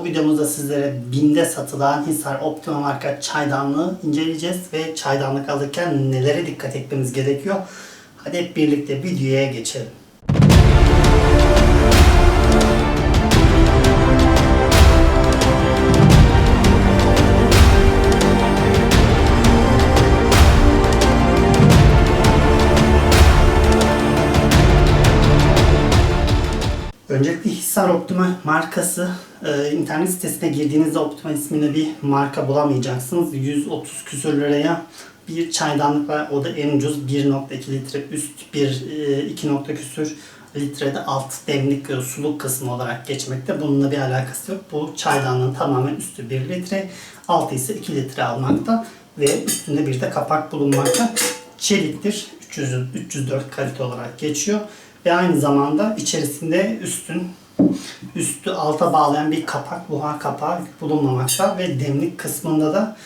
Bu videomuzda sizlere BİM'de satılan Hisar Optima marka çaydanlığı inceleyeceğiz ve çaydanlık alırken nelere dikkat etmemiz gerekiyor. Hadi hep birlikte videoya geçelim. Öncelikle Hisar Optima markası e, internet sitesine girdiğinizde Optima isminde bir marka bulamayacaksınız. 130 küsür liraya bir çaydanlık var. O da en ucuz 1.2 litre üst bir e, 2 nokta küsür litrede alt demlik e, suluk kısmı olarak geçmekte. Bununla bir alakası yok. Bu çaydanlığın tamamen üstü 1 litre, altı ise 2 litre almakta ve üstünde bir de kapak bulunmakta. Çeliktir. 300, 304 kalite olarak geçiyor. Ve aynı zamanda içerisinde üstün üstü alta bağlayan bir kapak, buhar kapağı bulunmamakta ve demlik kısmında da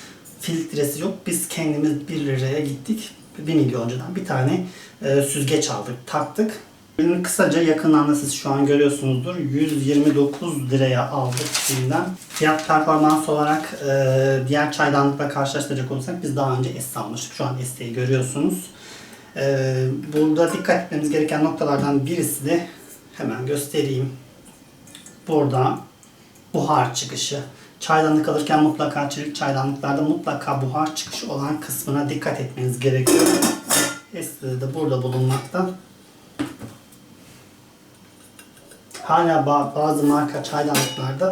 filtresi yok. Biz kendimiz 1 liraya gittik. 1 milyoncudan bir tane e, süzgeç aldık, taktık. Ürünü kısaca yakından da siz şu an görüyorsunuzdur. 129 liraya aldık şimdiden. Fiyat performans olarak e, diğer çaydanlıkla karşılaştıracak olursak biz daha önce S almıştık. Şu an S'yi görüyorsunuz. Ee, burada dikkat etmemiz gereken noktalardan birisi de hemen göstereyim. Burada buhar çıkışı. Çaydanlık alırken mutlaka çaydanlıklarda mutlaka buhar çıkışı olan kısmına dikkat etmeniz gerekiyor. Esleri de burada bulunmakta. Hala ba- bazı marka çaydanlıklarda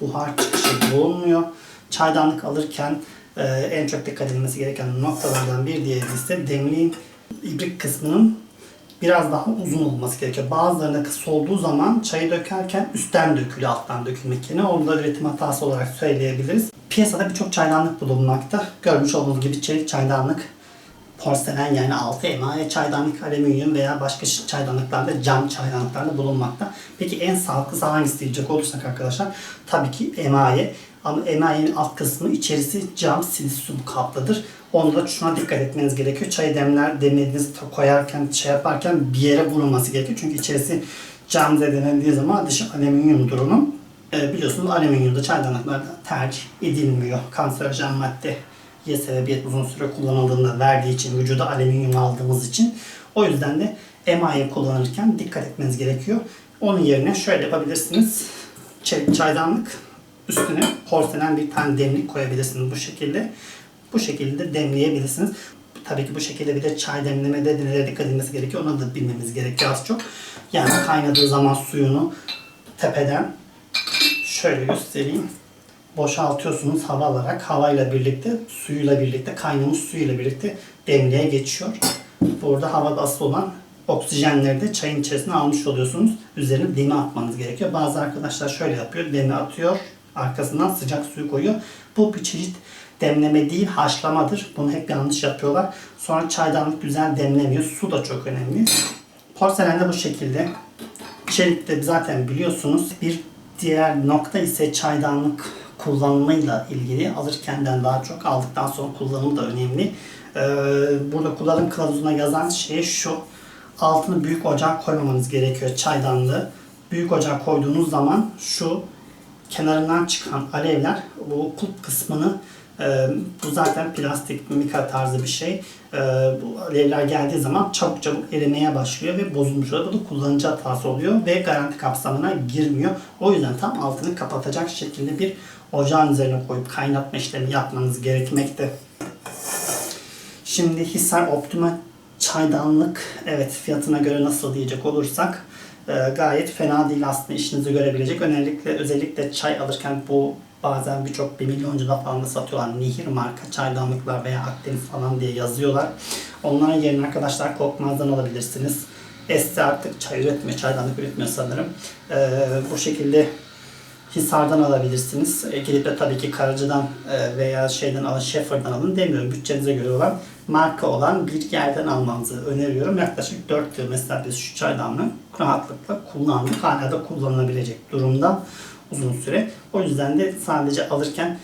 buhar çıkışı bulunmuyor. Çaydanlık alırken e, en çok dikkat edilmesi gereken noktalardan bir diğeri ise demliğin ibrik kısmının biraz daha uzun olması gerekiyor. Bazılarında kısa olduğu zaman çayı dökerken üstten dökülüyor alttan dökülmek yerine. Onu da üretim hatası olarak söyleyebiliriz. Piyasada birçok çaydanlık bulunmakta. Görmüş olduğunuz gibi çelik çaydanlık, porselen yani altı emaye çaydanlık, alüminyum veya başka çaydanlıklarda cam çaydanlıklarda bulunmakta. Peki en sağlıklısı hangisi diyecek olursak arkadaşlar tabii ki emaye. Ama emayenin alt kısmı içerisi cam silisyum kaplıdır. Onda da şuna dikkat etmeniz gerekiyor. Çayı demler demlediğiniz koyarken, şey yaparken bir yere vurulması gerekiyor. Çünkü içerisi cam zedelendiği zaman dışı alüminyum durumu. E, biliyorsunuz alüminyumda çaydanlıklarda tercih edilmiyor. Kanserojen madde ye sebebiyet uzun süre kullanıldığında verdiği için, vücuda alüminyum aldığımız için. O yüzden de emaye kullanırken dikkat etmeniz gerekiyor. Onun yerine şöyle yapabilirsiniz. Çaydanlık üstüne porselen bir tane demlik koyabilirsiniz bu şekilde. Bu şekilde demleyebilirsiniz. Tabii ki bu şekilde bir de çay demlemede nelere dikkat edilmesi gerekiyor. Onu da bilmemiz gerekiyor az çok. Yani kaynadığı zaman suyunu tepeden şöyle göstereyim. Boşaltıyorsunuz hava alarak. Havayla birlikte, suyuyla birlikte, kaynamış suyuyla birlikte demliğe geçiyor. Burada havada asıl olan oksijenleri de çayın içerisine almış oluyorsunuz. Üzerine demi atmanız gerekiyor. Bazı arkadaşlar şöyle yapıyor. Demi atıyor. Arkasından sıcak suyu koyuyor. Bu bir çeşit demleme değil haşlamadır. Bunu hep yanlış yapıyorlar. Sonra çaydanlık güzel demlemiyor. Su da çok önemli. Porselen de bu şekilde. Çelikte zaten biliyorsunuz. Bir diğer nokta ise çaydanlık kullanımıyla ilgili. Alırkenden daha çok aldıktan sonra kullanımı da önemli. Ee, burada kullanım kılavuzuna yazan şey şu. Altını büyük ocağa koymamanız gerekiyor çaydanlığı. Büyük ocağa koyduğunuz zaman şu kenarından çıkan alevler bu kulp kısmını e, bu zaten plastik mika tarzı bir şey. E, bu alevler geldiği zaman çabuk çabuk erimeye başlıyor ve bozulmuş oluyor. Bu da kullanıcı hatası oluyor ve garanti kapsamına girmiyor. O yüzden tam altını kapatacak şekilde bir ocağın üzerine koyup kaynatma işlemi yapmanız gerekmekte. Şimdi Hisar Optima çaydanlık evet fiyatına göre nasıl diyecek olursak e, gayet fena değil aslında işinizi görebilecek. Özellikle özellikle çay alırken bu bazen birçok bir milyoncuda falan da satıyorlar. Nehir marka çaydanlıklar veya Akdeniz falan diye yazıyorlar. Onların yerine arkadaşlar Korkmaz'dan alabilirsiniz. Esti artık çay üretmiyor, çaydanlık üretmiyor sanırım. E, bu şekilde Hisar'dan alabilirsiniz. E, gidip de tabii ki Karaca'dan e, veya şeyden alın, Şeffer'dan alın demiyorum. Bütçenize göre olan marka olan bir yerden almanızı öneriyorum. Yaklaşık 4 yıl mesela biz şu çaydanlığı rahatlıkla kullandık. Hala da kullanılabilecek durumda uzun süre. O yüzden de sadece alırken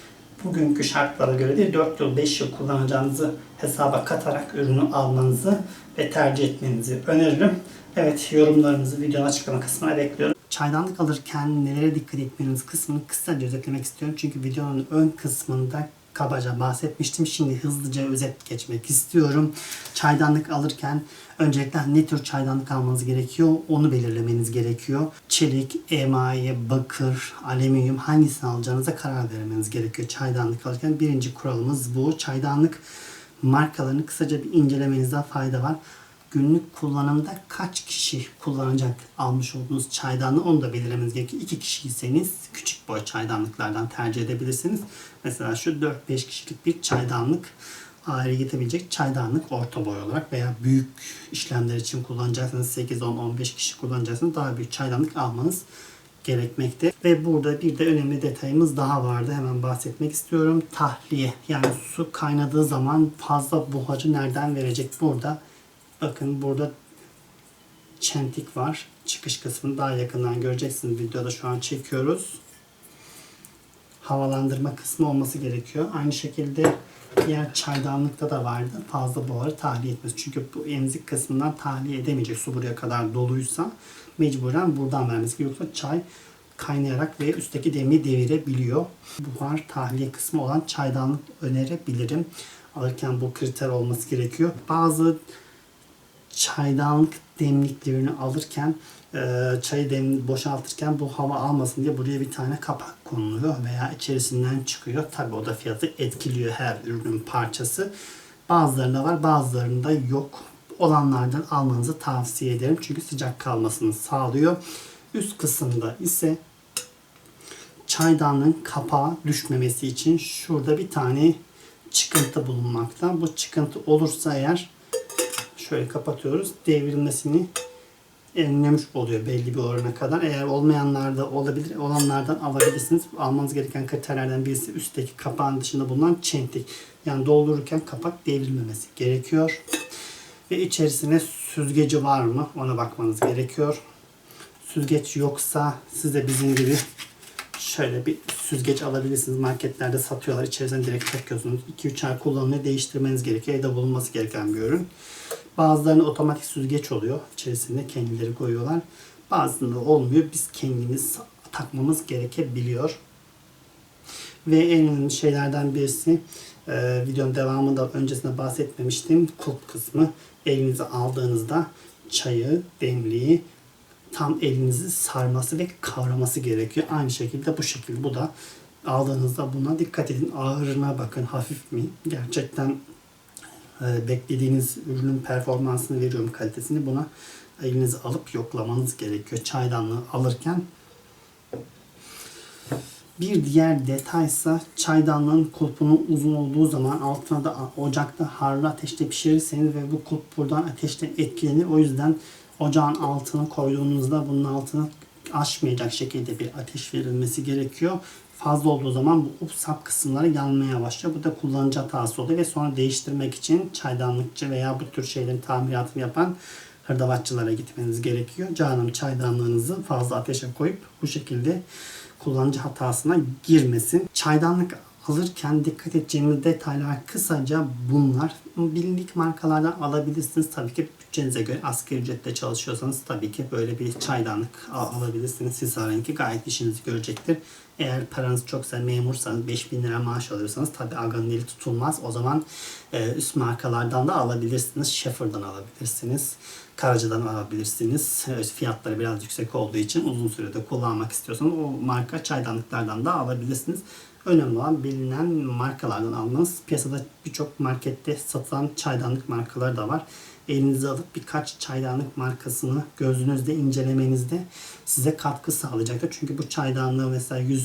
bugünkü şartlara göre değil 4 yıl 5 yıl kullanacağınızı hesaba katarak ürünü almanızı ve tercih etmenizi öneririm. Evet yorumlarınızı videonun açıklama kısmına bekliyorum. Çaydanlık alırken nelere dikkat etmeniz kısmını kısaca özetlemek istiyorum. Çünkü videonun ön kısmında kabaca bahsetmiştim. Şimdi hızlıca özet geçmek istiyorum. Çaydanlık alırken öncelikle ne tür çaydanlık almanız gerekiyor onu belirlemeniz gerekiyor. Çelik, emaye, bakır, alüminyum hangisini alacağınıza karar vermeniz gerekiyor çaydanlık alırken. Birinci kuralımız bu. Çaydanlık markalarını kısaca bir incelemenizde fayda var. Günlük kullanımda kaç kişi kullanacak almış olduğunuz çaydanlığı onu da belirlemeniz gerekiyor. İki kişiyseniz küçük boy çaydanlıklardan tercih edebilirsiniz. Mesela şu 4-5 kişilik bir çaydanlık aile gidebilecek çaydanlık orta boy olarak veya büyük işlemler için kullanacaksanız 8-10-15 kişi kullanacaksanız daha büyük çaydanlık almanız gerekmekte. Ve burada bir de önemli detayımız daha vardı. Hemen bahsetmek istiyorum. Tahliye. Yani su kaynadığı zaman fazla buharı nereden verecek? Burada bakın burada çentik var. Çıkış kısmını daha yakından göreceksiniz. Videoda şu an çekiyoruz. Havalandırma kısmı olması gerekiyor. Aynı şekilde diğer çaydanlıkta da vardı. Fazla buharı tahliye etmez. Çünkü bu emzik kısmından tahliye edemeyecek. Su buraya kadar doluysa mecburen buradan vermesi. Yoksa çay kaynayarak ve üstteki demiri devirebiliyor. Buhar tahliye kısmı olan çaydanlık önerebilirim. Alırken bu kriter olması gerekiyor. Bazı çaydanlık demliklerini alırken e, çayı dem boşaltırken bu hava almasın diye buraya bir tane kapak konuluyor veya içerisinden çıkıyor. Tabi o da fiyatı etkiliyor her ürünün parçası. Bazılarında var bazılarında yok. Olanlardan almanızı tavsiye ederim. Çünkü sıcak kalmasını sağlıyor. Üst kısımda ise çaydanlığın kapağı düşmemesi için şurada bir tane çıkıntı bulunmakta. Bu çıkıntı olursa eğer şöyle kapatıyoruz. Devrilmesini önlemiş oluyor belli bir orana kadar. Eğer olmayanlar da olabilir, olanlardan alabilirsiniz. Almanız gereken kriterlerden birisi üstteki kapağın dışında bulunan çentik. Yani doldururken kapak devrilmemesi gerekiyor. Ve içerisine süzgeci var mı ona bakmanız gerekiyor. Süzgeç yoksa siz de bizim gibi şöyle bir süzgeç alabilirsiniz. Marketlerde satıyorlar. İçerisine direkt takıyorsunuz. 2-3 ay kullanımını değiştirmeniz gerekiyor. Evde bulunması gereken bir ürün. Bazılarında otomatik süzgeç oluyor. İçerisinde kendileri koyuyorlar. Bazılarında olmuyor. Biz kendimiz takmamız gerekebiliyor. Ve en önemli şeylerden birisi e, videonun devamında öncesinde bahsetmemiştim. Kulp kısmı. Elinize aldığınızda çayı, demliği tam elinizi sarması ve kavraması gerekiyor. Aynı şekilde bu şekilde bu da aldığınızda buna dikkat edin. Ağırına bakın hafif mi? Gerçekten beklediğiniz ürünün performansını veriyorum kalitesini buna elinizi alıp yoklamanız gerekiyor. Çaydanlığı alırken bir diğer detaysa çaydanlığın kulpunun uzun olduğu zaman altına da ocakta harlı ateşte pişirirseniz ve bu kulp buradan ateşten etkilenir. O yüzden ocağın altını koyduğunuzda bunun altını aşmayacak şekilde bir ateş verilmesi gerekiyor. Fazla olduğu zaman bu sap kısımları yanmaya başlıyor. Bu da kullanıcı hatası oluyor ve sonra değiştirmek için çaydanlıkçı veya bu tür şeylerin tamiratını yapan hırdavatçılara gitmeniz gerekiyor. Canım çaydanlığınızı fazla ateşe koyup bu şekilde kullanıcı hatasına girmesin. Çaydanlık alırken dikkat edeceğiniz detaylar kısaca bunlar. Bilindik markalardan alabilirsiniz. Tabii ki bütçenize göre asgari ücretle çalışıyorsanız tabii ki böyle bir çaydanlık al- alabilirsiniz. Siz renki gayet işinizi görecektir. Eğer paranız çoksa memursanız 5000 lira maaş alıyorsanız tabii Aga'nın eli tutulmaz. O zaman e, üst markalardan da alabilirsiniz. Schaeffer'dan alabilirsiniz. Karaca'dan alabilirsiniz. E, Fiyatları biraz yüksek olduğu için uzun sürede kullanmak istiyorsanız o marka çaydanlıklardan da alabilirsiniz. Önemli olan bilinen markalardan almanız. Piyasada birçok markette satılan çaydanlık markaları da var. Elinize alıp birkaç çaydanlık markasını gözünüzde incelemenizde size katkı sağlayacaktır. Çünkü bu çaydanlığı mesela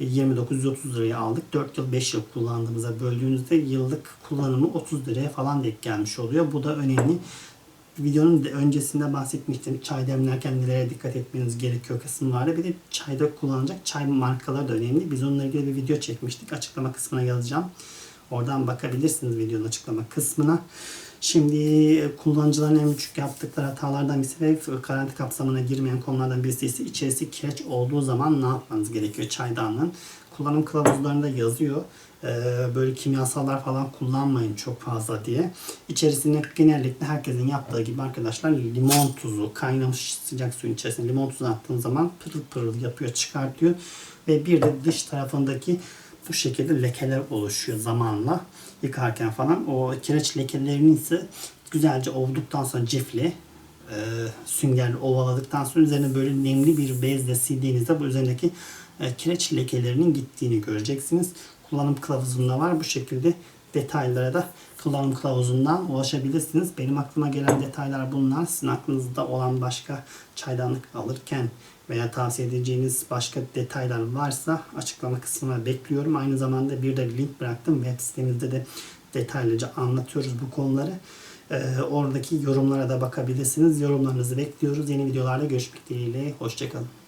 129-130 liraya aldık. 4 yıl 5 yıl kullandığımızda böldüğünüzde yıllık kullanımı 30 liraya falan denk gelmiş oluyor. Bu da önemli. Videonun de öncesinde bahsetmiştim. Çay demlerken nelere dikkat etmeniz gerekiyor kısımlarda. Bir de çayda kullanacak çay markaları da önemli. Biz onunla ilgili bir video çekmiştik. Açıklama kısmına yazacağım. Oradan bakabilirsiniz videonun açıklama kısmına. Şimdi e, kullanıcıların en küçük yaptıkları hatalardan birisi ve garanti kapsamına girmeyen konulardan birisi ise içerisi kireç olduğu zaman ne yapmanız gerekiyor çaydanlığın. Kullanım kılavuzlarında yazıyor. Ee, böyle kimyasallar falan kullanmayın çok fazla diye. İçerisine genellikle herkesin yaptığı gibi arkadaşlar limon tuzu, kaynamış sıcak suyun içerisine limon tuzu attığın zaman pırıl pırıl yapıyor, çıkartıyor. Ve bir de dış tarafındaki bu şekilde lekeler oluşuyor zamanla yıkarken falan. O kireç lekelerini ise güzelce ovduktan sonra cifli e, süngerle ovaladıktan sonra üzerine böyle nemli bir bezle sildiğinizde bu üzerindeki e, kireç lekelerinin gittiğini göreceksiniz. Kullanım kılavuzunda var. Bu şekilde detaylara da kullanım kılavuzundan ulaşabilirsiniz. Benim aklıma gelen detaylar bunlar. Sizin aklınızda olan başka çaydanlık alırken veya tavsiye edeceğiniz başka detaylar varsa açıklama kısmına bekliyorum. Aynı zamanda bir de link bıraktım. Web sitemizde de detaylıca anlatıyoruz bu konuları. Ee, oradaki yorumlara da bakabilirsiniz. Yorumlarınızı bekliyoruz. Yeni videolarda görüşmek dileğiyle. Hoşçakalın.